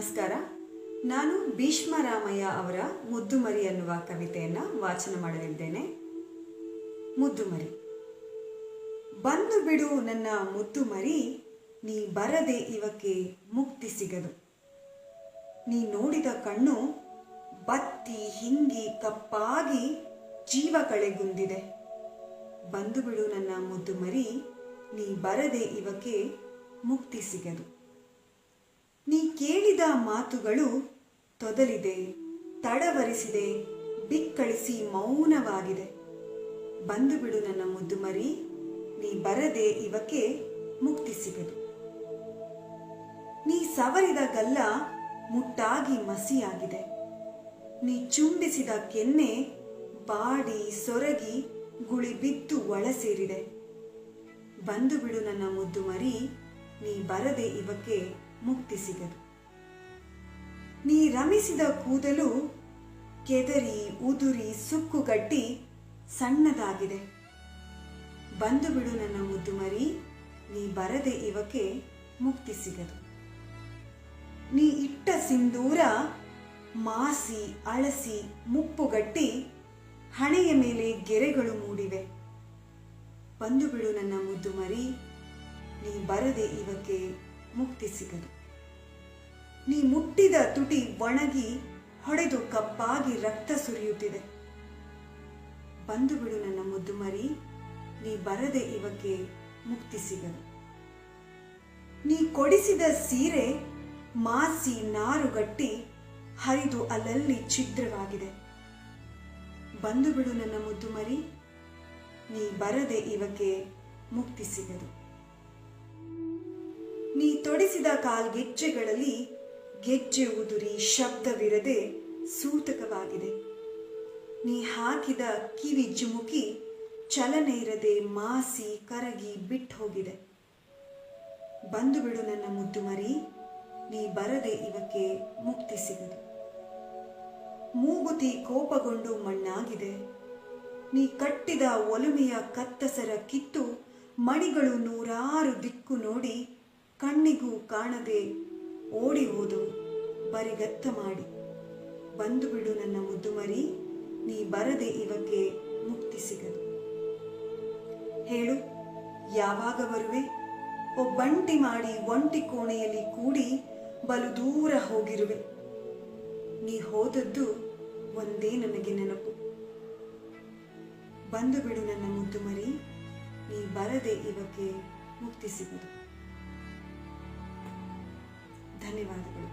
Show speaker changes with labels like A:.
A: ನಮಸ್ಕಾರ. ನಾನು ಭೀಷ್ಮರಾಮಯ್ಯ ಅವರ ಮುದ್ದುಮರಿ ಅನ್ನುವ ಕವಿತೆಯನ್ನು ವಾಚನ ಮಾಡಲಿದ್ದೇನೆ. ಮುದ್ದುಮರಿ. ಬಂದು ಬಿಡು ನನ್ನ ಮುದ್ದುಮರಿ, ನೀ ಬರದೆ ಇವಕ್ಕೆ ಮುಕ್ತಿ ಸಿಗದು. ನೀ ನೋಡಿದ ಕಣ್ಣು ಬತ್ತಿ ಹಿಂಗಿ ಕಪ್ಪಾಗಿ ಜೀವ ಕಳೆಗುಂದಿದೆ. ಬಂದು ಬಿಡು ನನ್ನ ಮುದ್ದುಮರಿ, ನೀ ಬರದೆ ಇವಕ್ಕೆ ಮುಕ್ತಿ ಸಿಗದು. ನೀ ಕೇಳಿದ ಮಾತುಗಳು ತೊದಲಿದೆ, ತಡವರಿಸಿದೆ, ಬಿಕ್ಕಳಿಸಿ ಮೌನವಾಗಿದೆ. ಬಂದು ಬಿಡು ನನ್ನ ಮುದ್ದು ಮರಿ, ನೀ ಬರದೆ ಇವಕ್ಕೆ ಮುಕ್ತಿ ಸಿಗದು ನೀ ಸವರಿದ ಗಲ್ಲ ಮುಟ್ಟಾಗಿ ಮಸಿಯಾಗಿದೆ. ನೀ ಚುಂಬಿಸಿದ ಕೆನ್ನೆ ಬಾಡಿ ಸೊರಗಿ ಗುಳಿ ಬಿದ್ದು ಒಳ ಸೇರಿದೆ. ಬಂದು ಬಿಡು ನನ್ನ ಮುದ್ದು ಮರಿ, ನೀ ಬರದೆ ಇವಕ್ಕೆ ಮುಕ್ತಿ ಸಿಗದು ನೀ ರಮಿಸಿದ ಕೂದಲು ಕೆದರಿ, ಉದುರಿ ಸುಕ್ಕುಗಟ್ಟಿ ಸಣ್ಣದಾಗಿದೆ. ಬಂದು ಬಿಡು ನನ್ನ ಮುದ್ದು ಮರಿ, ನೀ ಬರದೆ ಇವಕ್ಕೆ ಮುಕ್ತಿ ಸಿಗದು ನೀ ಇಟ್ಟ ಸಿಂಧೂರ ಮಾಸಿ, ಅಳಸಿ ಮುಪ್ಪುಗಟ್ಟಿ ಹಣೆಯ ಮೇಲೆ ಗೆರೆಗಳು ಮೂಡಿವೆ. ಬಂದು ಬಿಡು ನನ್ನ ಮುದ್ದು ಮರಿ, ನೀ ಬರದೆ ಇವಕ್ಕೆ ಮುಕ್ತಿ ಸಿಗದು. ನೀ ಮುಟ್ಟಿದ ತುಟಿ ಒಣಗಿ ಹೊಡೆದು ಕಪ್ಪಾಗಿ ರಕ್ತ ಸುರಿಯುತ್ತಿದೆ. ಬಂದು ನನ್ನ ಮುದ್ದು ಮರಿ, ನೀ ಬರದೆ ಇವಕ್ಕೆ ಮುಕ್ತಿ ಸಿಗದು. ನೀ ಕೊಡಿಸಿದ ಸೀರೆ ಮಾಸಿ ನಾರುಗಟ್ಟಿ ಹರಿದು ಅಲ್ಲಲ್ಲಿ ಛಿದ್ರವಾಗಿದೆ. ಬಂದು ನನ್ನ ಮುದ್ದು ಮರಿ, ನೀ ಬರದೆ ಇವಕ್ಕೆ ಮುಕ್ತಿ ಸಿಗದು. ನೀ ತೊಡಿಸಿದ ಕಾಲ್ಗೆಜ್ಜೆಗಳಲ್ಲಿ ಗೆಜ್ಜೆ ಉದುರಿ ಶಬ್ದವಿರದೆ ಸೂತಕವಾಗಿದೆ. ನೀ ಹಾಕಿದ ಕಿವಿ ಜುಮುಕಿ ಚಲನೆ ಇರದೆ ಮಾಸಿ ಕರಗಿ ಬಿಟ್ಟು ಹೋಗಿದೆ ಬಂದು ಬಿಡು ನನ್ನ ಮುದ್ದು ಮರಿ, ನೀ ಬರದೆ ಇವಕ್ಕೆ ಮುಕ್ತಿ ಸಿಗದು. ಮೂಗುತಿ ಕೋಪಗೊಂಡು ಮಣ್ಣಾಗಿದೆ. ನೀ ಕಟ್ಟಿದ ಒಲುಮೆಯ ಕತ್ತಸರ ಕಿತ್ತು ಮಣಿಗಳು ನೂರಾರು ದಿಕ್ಕು ನೋಡಿ ಕಣ್ಣಿಗೂ ಕಾಣದೆ ಓಡಿ ಹೋದು, ಬರಿಗತ್ತ ಮಾಡಿ. ಬಂದು ಬಿಡು ನನ್ನ ಮುದ್ದು ಮರಿ, ನೀ ಬರದೆ ಇವಕ್ಕೆ ಮುಕ್ತಿ ಸಿಗದು. ಹೇಳು, ಯಾವಾಗ ಬರುವೆ? ಒಬ್ಬಂಟಿ ಮಾಡಿ ಒಂಟಿ ಕೋಣೆಯಲ್ಲಿ ಕೂಡಿ ಬಲು ದೂರ ಹೋಗಿರುವೆ. ನೀ ಹೋದದ್ದು ಒಂದೇ ನನಗೆ ನೆನಪು. ಬಂದು ಬಿಡು ನನ್ನ ಮುದ್ದು ಮರಿ, ನೀ ಬರದೆ ಇವಕ್ಕೆ ಮುಕ್ತಿ ಸಿಗುದು. ಧನ್ಯವಾದಗಳು